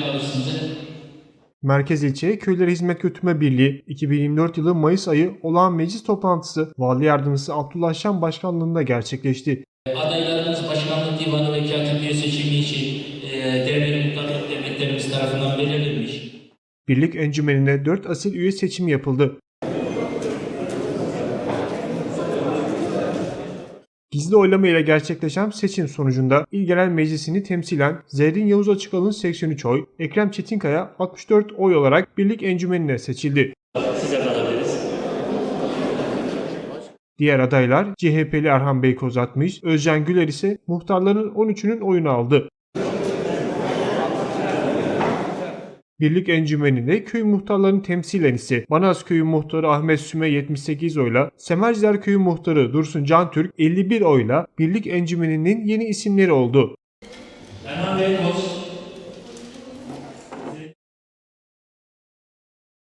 kalırsınız. Merkez İlçe Köylere Hizmet Götürme Birliği 2024 yılı Mayıs ayı olağan meclis toplantısı Vali Yardımcısı Abdullah Şen Başkanlığında gerçekleşti. Adaylarımız başkanlık divanı ve katipliği seçimi için e, dernek muhtarlık devletlerimiz tarafından belirlenmiş. Birlik encümenine 4 asil üye seçimi yapıldı. Gizli oylama ile gerçekleşen seçim sonucunda İl Genel Meclisi'ni temsilen Zerrin Yavuz Açıkalın 83 oy, Ekrem Çetinkaya 64 oy olarak Birlik encümenine seçildi. Alabiliriz. Diğer adaylar CHP'li Erhan Beykoz 60, Özcan Güler ise muhtarların 13'ünün oyunu aldı. Birlik encümeninde köy muhtarlarını temsilen ise Manaz Köyü muhtarı Ahmet Süme 78 oyla, Semerciler Köyü muhtarı Dursun Cantürk 51 oyla Birlik encümeninin yeni isimleri oldu. Erhan Beykoz